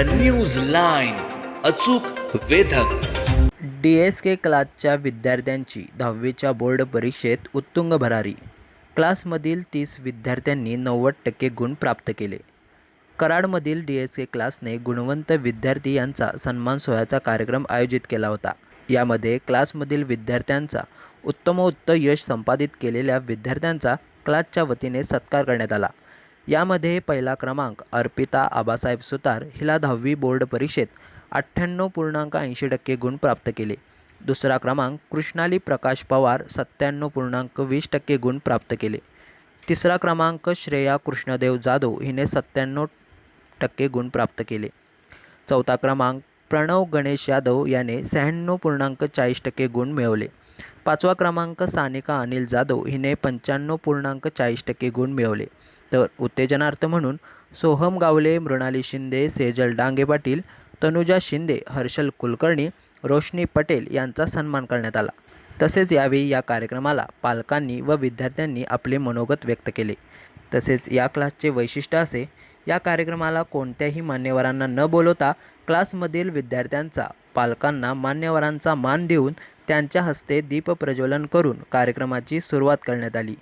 The news line अचूक वेधक. D S के क्लासच्या विद्यार्थ्यांची दहावीच्या बोर्ड परीक्षेत उत्तुंग भरारी. क्लासमधील तीस विद्यार्थ्यांनी नव्वद टक्के गुण प्राप्त केले. कराडमधील डी एस के क्लासने गुणवंत विद्यार्थी यांचा सन्मान सोहळ्याचा कार्यक्रम आयोजित केला होता. यामध्ये क्लासमधील विद्यार्थ्यांचा उत्तमोत्त यश संपादित केलेल्या विद्यार्थ्यांचा क्लासच्या वतीने सत्कार करण्यात आला. यामध्ये पहिला क्रमांक अर्पिता आबासाहेब सुतार हिला दहावी बोर्ड परीक्षेत अठ्ठ्याण्णव पूर्णांक ऐंशी टक्के गुण प्राप्त केले. दुसरा क्रमांक कृष्णाली प्रकाश पवार सत्त्याण्णव पूर्णांक वीस टक्के गुण प्राप्त केले. तिसरा क्रमांक श्रेया कृष्णदेव जाधव हिने सत्त्याण्णव टक्के गुण प्राप्त केले. चौथा क्रमांक प्रणव गणेश यादव याने शहाण्णव पूर्णांक चाळीस टक्के गुण मिळवले. पाचवा क्रमांक सानिका अनिल जाधव हिने पंच्याण्णव पूर्णांक चाळीस टक्के गुण मिळवले. तर उत्तेजनार्थ म्हणून सोहम गावले मृणाली शिंदे सेजल डांगे पाटील तनुजा शिंदे हर्षल कुलकर्णी रोशनी पटेल यांचा सन्मान करण्यात आला. तसेच यावेळी या कार्यक्रमाला पालकांनी व विद्यार्थ्यांनी आपले मनोगत व्यक्त केले. तसेच या क्लासचे वैशिष्ट्य असे या कार्यक्रमाला कोणत्याही मान्यवरांना न बोलवता क्लासमधील विद्यार्थ्यांचा पालकांना मान्यवरांचा मान देऊन त्यांच्या हस्ते दीप प्रज्वलन करून कार्यक्रमाची सुरुवात करण्यात आली.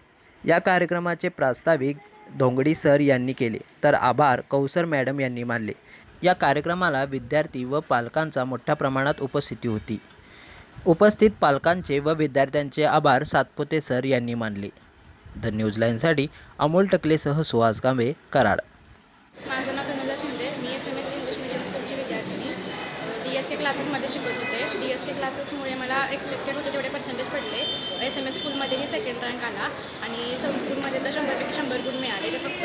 या कार्यक्रमाचे प्रास्ताविक धोंगडी सर यांनी केले तर आभार कौसर मॅडम यांनी मानले. या कार्यक्रमाला विद्यार्थी व पालकांचा मोठ्या प्रमाणात उपस्थिती होती. उपस्थित पालकांचे व विद्यार्थ्यांचे आभार सातपुते सर यांनी मानले. द न्यूज लाईनसाठी अमोल टकलेसह सुहास कांबे कराड. माझं नाव तनुजा शिंदे. मी S M S English medium स्कूलची विद्यार्थिनी. डी एस के क्लासेसमध्ये शिकत होते. डी एस के क्लासेसमुळे मला एक्सपेक्टेड होते तेवढे पर्सेंटेज पडले. एस एम एस स्कूलमध्येही सेकंड रँक आला आणि संस्कृतमध्ये तर शंभरपैकी शंभर गुण मिळाले. ते फक्त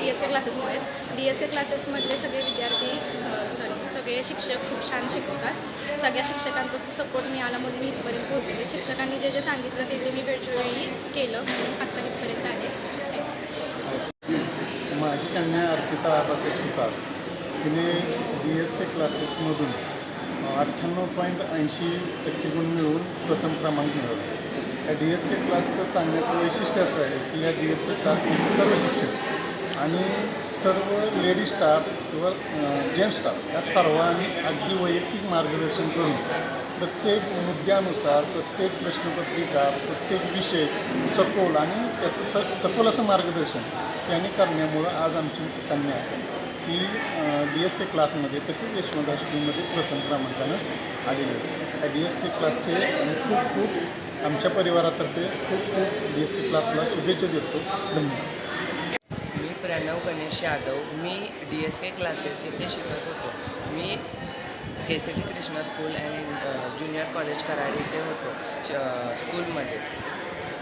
डी एस के क्लासेसमुळेच डी एस के क्लासेसमधले सगळे विद्यार्थी सॉरी सगळे शिक्षक खूप छान शिकवतात. सगळ्या शिक्षकांचा सपोर्ट मिळाला म्हणून मी इथपर्यंत पोहोचले. शिक्षकांनी जे जे सांगितलं ते ते मी वेळच्यावेळी केलं म्हणून आत्ता इथपर्यंत आले माझी कन्या अर्पिता आबासाहेब सुतार. तिने डी एस के क्लासेसमधून अठ्ठ्याण्णव पॉईंट ऐंशी टक्के गुण मिळवून प्रथम क्रमांक मिळवला. या डी एस के क्लासचं सांगण्याचं वैशिष्ट्य असं आहे की या डी एस के क्लासमध्ये सर्व शिक्षक आणि सर्व लेडी स्टाफ किंवा जेंट्स स्टाफ या सर्वांनी अगदी वैयक्तिक मार्गदर्शन करून प्रत्येक मुद्द्यानुसार प्रत्येक प्रश्नपत्रिका प्रत्येक विषय सखोल आणि त्याचं स सखोल असं मार्गदर्शन त्यांनी करण्यामुळं आज आमची कन्या ही डी एस के क्लासमध्ये तसेच यशवंत स्कूलमध्ये प्रथम क्रमांकानं आलेली आहे. या डी एस के क्लासचे आणि खूप खूप आमच्या परिवारातर्फे खूप खूप डी एस के क्लासला शुभेच्छा देतो. धन्यवाद. मी प्रणव गणेश यादव. मी डी एस के क्लासेस येथे शिकत होतो. मी K C T Krishna school and junior college Karad येथे होतो श uh, स्कूलमध्ये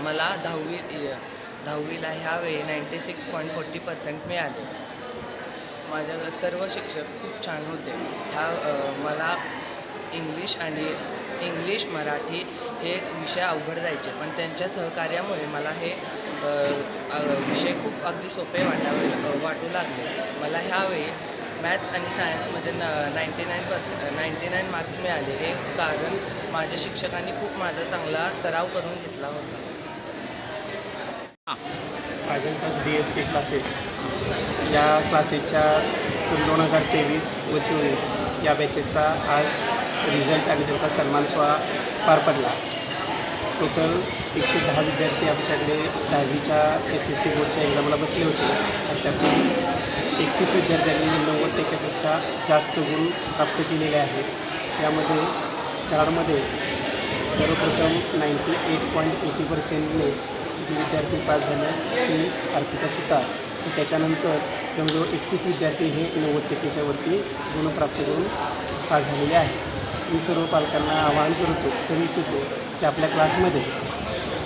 मला दहावी दहावीला ह्यावेळी ninety six point forty percent मिळाले. माझ्या सर्व शिक्षक खूप छान होते. ह्या uh, मला इंग्लिश आणि इंग्लिश मराठी हे विषय अवघड जायचे पण त्यांच्या सहकार्यामुळे मला हे विषय खूप अगदी सोपे वाटावे वाटू लागले. मला ह्यावेळी मॅथ्स आणि सायन्समध्ये न ninety nine percent ninety nine marks मिळाले. हे कारण माझ्या शिक्षकांनी खूप माझा चांगला सराव करून घेतला होता. अजंतास डी एस के क्लासेस या क्लासेसच्या दोन हजार तेवीस व चोवीस या बॅचेसचा आज रिझल्ट आणि त्यांचा सन्मान सोहळा पार पडला. टोटल एकशे दहा विद्यार्थी आमच्याकडे दहावीच्या एस एस सी बोर्डच्या एक्झामला बसले होते. आणि त्यातून एकतीस विद्यार्थ्यांनी नव्वद टक्क्यापेक्षा जास्त गुण प्राप्त केलेले आहेत. यामध्ये कराडमध्ये सर्वप्रथम नाईंटी एट पॉईंट एटी पर्सेंटने जी विद्यार्थी पास झाले ती अर्पिता सुतार. त्याच्यानंतर जवळजवळ एकतीस विद्यार्थी हे नव्वद टक्केच्या वरती गुण प्राप्त करून पास झालेले आहेत. मी सर्व पालकांना आवाहन करतो तरी इच्छितो की आपल्या क्लासमध्ये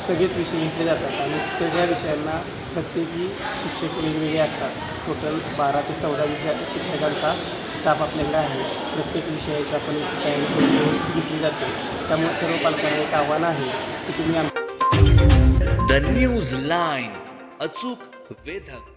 सगळेच विषय घेतले जातात आणि सगळ्या विषयांना प्रत्येकी शिक्षक वेगवेगळे असतात. टोटल बारा ते चौदा विद्या शिक्षकांचा स्टाफ आपल्याकडे आहे. प्रत्येक विषयाची आपण तयारी व्यवस्थित घेतली जाते. त्यामुळे सर्व पालकांना एक आव्हान आहे की तुम्ही द न्यूज लाईन अचूक वेधक.